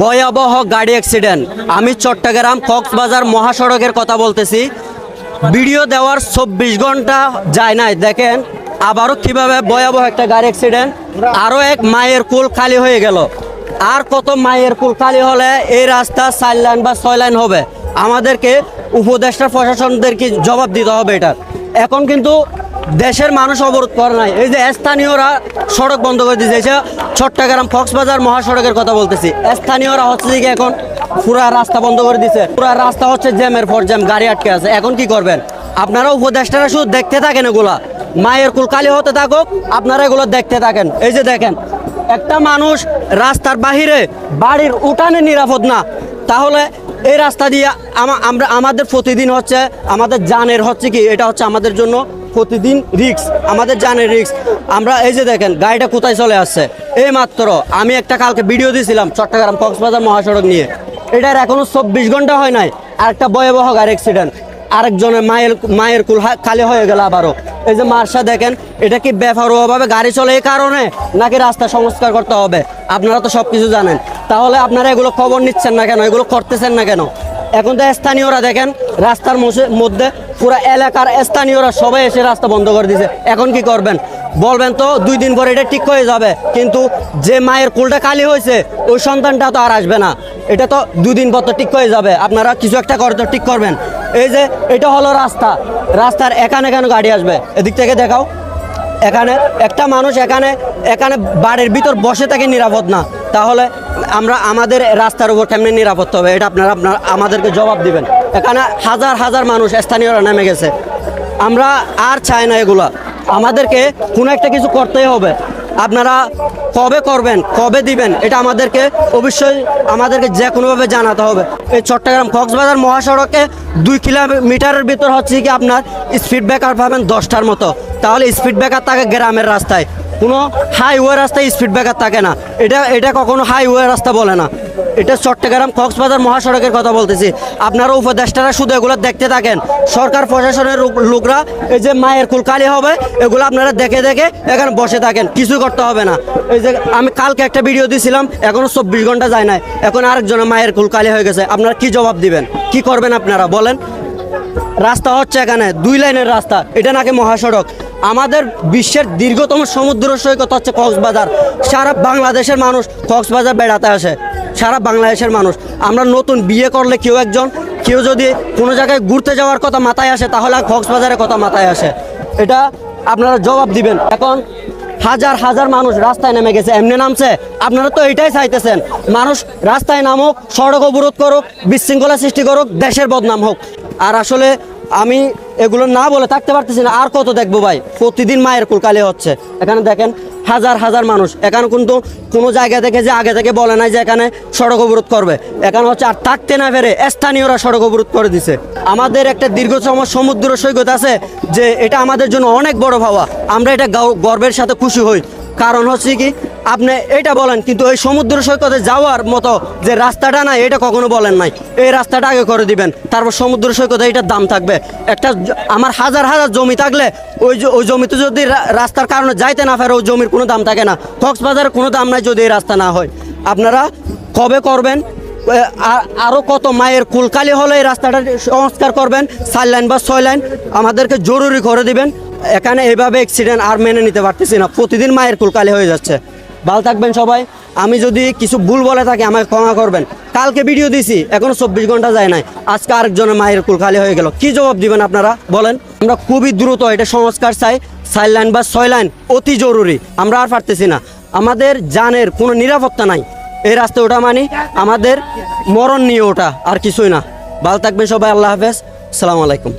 ভয়াবহ গাড়ি অ্যাক্সিডেন্ট আমি চট্টগ্রাম কক্সবাজার মহাসড়কের কথা বলতেছি। ভিডিও দেওয়ার চব্বিশ ঘণ্টা যায় নাই। দেখেন, আবারও কীভাবে ভয়াবহ একটা গাড়ি অ্যাক্সিডেন্ট আরও এক মায়ের কুল খালি হয়ে গেল। আর কত মায়ের কুল খালি হলে এই রাস্তা চার লাইন বা ছয় লাইন হবে? আমাদেরকে উপদেষ্টা প্রশাসনদেরকে জবাব দিতে হবে এটার এখন কিন্তু দেশের মানুষ অবরোধ করে নাই। এই যে স্থানীয়রা সড়ক বন্ধ করে দিয়েছে। চট্টগ্রাম কক্সবাজার মহাসড়কের কথা বলতেছি। স্থানীয়রা হচ্ছে যে এখন পুরা রাস্তা বন্ধ করে দিছে পুরা রাস্তা হচ্ছে জ্যামের পর জ্যাম, গাড়ি আটকে আছে। এখন কি করবেন? আপনারা উপদেষ্টারা শুধু দেখতে থাকেন এগুলা। মায়ের কুল কালি হতে থাকুক, আপনারা এগুলো দেখতে থাকেন। এই যে দেখেন, একটা মানুষ রাস্তার বাহিরে বাড়ির উঠানে নিরাপদ না। তাহলে এই রাস্তা দিয়ে আমরা আমাদের প্রতিদিন হচ্ছে, আমাদের জানের হচ্ছে কি, এটা হচ্ছে আমাদের জন্য প্রতিদিন রিক্স আমাদের জানে রিক্স আমরা এই যে দেখেন, গাড়িটা কোথায় চলে আসছে? এই মাত্র আমি একটা কালকে ভিডিও দিয়েছিলাম চট্টগ্রাম কক্সবাজার মহাসড়ক নিয়ে। এটার এখনও চব্বিশ ঘণ্টা হয় নাই। আর একটা ভয়াবহ গাড়ি অ্যাক্সিডেন্ট আরেকজনের মায়ের মায়ের কুল খালি হয়ে গেল আবারও। এই যে মার্শা দেখেন, এটা কি বেফারোয়াভাবে গাড়ি চলে এই কারণে, নাকি রাস্তা সংস্কার করতে হবে? আপনারা তো সব কিছু জানেন। তাহলে আপনারা এগুলো খবর নিচ্ছেন না কেন? এগুলো করতেছেন না কেন? এখন তো স্থানীয়রা দেখেন, রাস্তার মধ্যে পুরো এলাকার স্থানীয়রা সবাই এসে রাস্তা বন্ধ করে দিছে। এখন কি করবেন? বলবেন তো, দুই দিন পরে এটা ঠিক হয়ে যাবে। কিন্তু যে মায়ের কুলটা খালি হয়েছে, ওই সন্তানটা তো আর আসবে না। এটা তো দুদিন পর তো ঠিক হয়ে যাবে। আপনারা কিছু একটা করে তো ঠিক করবেন। এই যে, এটা হলো রাস্তা। রাস্তার এখানে কেন গাড়ি আসবে। এদিক থেকে দেখাও। এখানে একটা মানুষ এখানে এখানে বাড়ির ভিতর বসে থাকে নিরাপদ না। তাহলে আমরা আমাদের রাস্তার উপর কেমনি নিরাপদ হবে? এটা আপনারা আপনার আমাদেরকে জবাব দিবেন। এখানে হাজার হাজার মানুষ স্থানীয়রা নেমে গেছে। আমরা আর চাই না এগুলা। আমাদেরকে কোনো একটা কিছু করতেই হবে। আপনারা কবে করবেন, কবে দিবেন, এটা আমাদেরকে অবশ্যই আমাদেরকে যে কোনোভাবে জানাতে হবে। এই চট্টগ্রাম কক্সবাজার মহাসড়কে দুই কিলোমিটারের ভিতর হচ্ছে কি আপনার স্পিড ব্রেকার পাবেন দশটার মতো। তাহলে স্পিড ব্রেকার থাকে গ্রামের রাস্তায়। কোনো হাইওয়ে রাস্তায় স্পিড ব্রেকার থাকে না। এটা এটা কখনো হাইওয়ে রাস্তা বলে না। এটা চট্টগ্রাম কক্সবাজার মহাসড়কের কথা বলতেছি। আপনারা উপদেষ্টারা শুধু এগুলো দেখতে থাকেন। সরকার, প্রশাসনের লোকরা, এই যে মায়ের কুলকালি হবে, এগুলো আপনারা দেখে দেখে এখানে বসে থাকেন। কিছু করতে হবে না। এই যে আমি কালকে একটা ভিডিও দিয়েছিলাম এখনও চব্বিশ ঘণ্টা যায় নাই। এখন আরেকজনের মায়ের কুলকালি হয়ে গেছে। আপনারা কি জবাব দিবেন? কি করবেন আপনারা? বলেন। রাস্তা হচ্ছে এখানে, দুই লাইনের রাস্তা। এটা নাকি মহাসড়ক? আমাদের বিশ্বের দীর্ঘতম সমুদ্র সৈকত হচ্ছে কক্সবাজার। সারা বাংলাদেশের মানুষ কক্সবাজার বেড়াতে আসে। সারা বাংলাদেশের মানুষ। আমরা নতুন বিয়ে করলে কেউ একজন, কেউ যদি কোনো জায়গায় ঘুরতে যাওয়ার কথা মাথায় আসে, তাহলে কক্সবাজারের কথা মাথায় আসে। এটা আপনারা জবাব দিবেন। এখন হাজার হাজার মানুষ রাস্তায় নেমে গেছে, এমনি নামছে। আপনারা তো এটাই চাইতেছেন। মানুষ রাস্তায় নামুক, সড়ক অবরোধ করুক, বিশৃঙ্খলা সৃষ্টি করুক, দেশের বদনাম হোক। আর আসলে আমি এগুলো না বলে থাকতে পারতেছি না। আর কত দেখব ভাই? প্রতিদিন মায়ের কুলকালি হচ্ছে। এখানে দেখেন হাজার হাজার মানুষ। এখানে কিন্তু কোনো জায়গা থেকে যে আগে থেকে বলে নাই যে এখানে সড়ক অবরোধ করবে। এখানে হচ্ছে আর থাকতে না পেরে স্থানীয়রা সড়ক অবরোধ করে দিছে। আমাদের একটা দীর্ঘতম সমুদ্র সৈকত আছে যে এটা আমাদের জন্য অনেক বড় ভাবা আমরা এটা গর্বের সাথে খুশি হই। কারণ হচ্ছে কি আপনি এটা বলেন, কিন্তু ওই সমুদ্র সৈকতে যাওয়ার মতো যে রাস্তাটা নাই, এটা কখনো বলেন নাই। এই রাস্তাটা আগে করে দিবেন, তারপর সমুদ্র সৈকতে এটার দাম থাকবে। একটা আমার হাজার হাজার জমি থাকলে ওই ওই জমিতে যদি রাস্তার কারণে যাইতে না পারে, ওই জমির কোনো দাম থাকে না। কক্সবাজারের কোনো দাম নাই যদি এই রাস্তা না হয়। আপনারা কবে করবেন? আরও কত মায়ের কুলকালি হলে এই রাস্তাটা সংস্কার করবেন? চার লাইন বা ছয় লাইন আমাদেরকে জরুরি করে দিবেন। এখানে এইভাবে অ্যাক্সিডেন্ট আর মেনে নিতে পারতেছি না। প্রতিদিন মায়ের কুলকালি হয়ে যাচ্ছে। ভালো থাকবেন সবাই। আমি যদি কিছু ভুল বলে থাকি, আমাকে ক্ষমা করবেন। কালকে ভিডিও দিছি, এখনও চব্বিশ ঘণ্টা যায় নাই। আজকে আরেকজনের মায়ের কুলকালি হয়ে গেল। কি জবাব দিবেন আপনারা? বলেন। আমরা খুবই দ্রুত এটা সংস্কার চাই। চার লাইন বা ছয় লাইন অতি জরুরি। আমরা আর পারতেছি না। আমাদের জানের কোনো নিরাপত্তা নাই। এই রাস্তা ওটা মানি, আমাদের মরণ নিয়ে ওটা আর কিছুই না। ভালো থাকবেন সবাই, আল্লাহ হাফেজ। সালাম আলাইকুম।